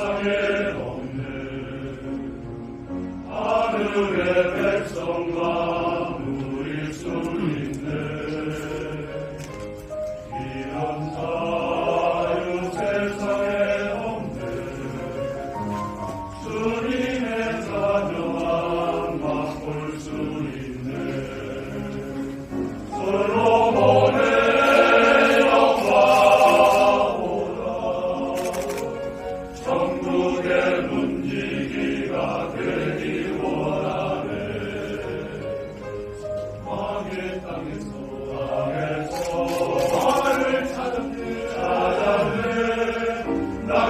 sacerdote, ad ure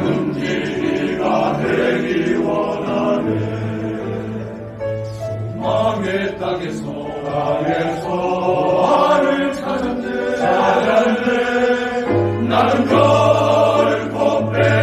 문지기가 되기 원하네 소망의 땅에서 땅에서 하늘 찾았네 찾았네 나는 걸음 법배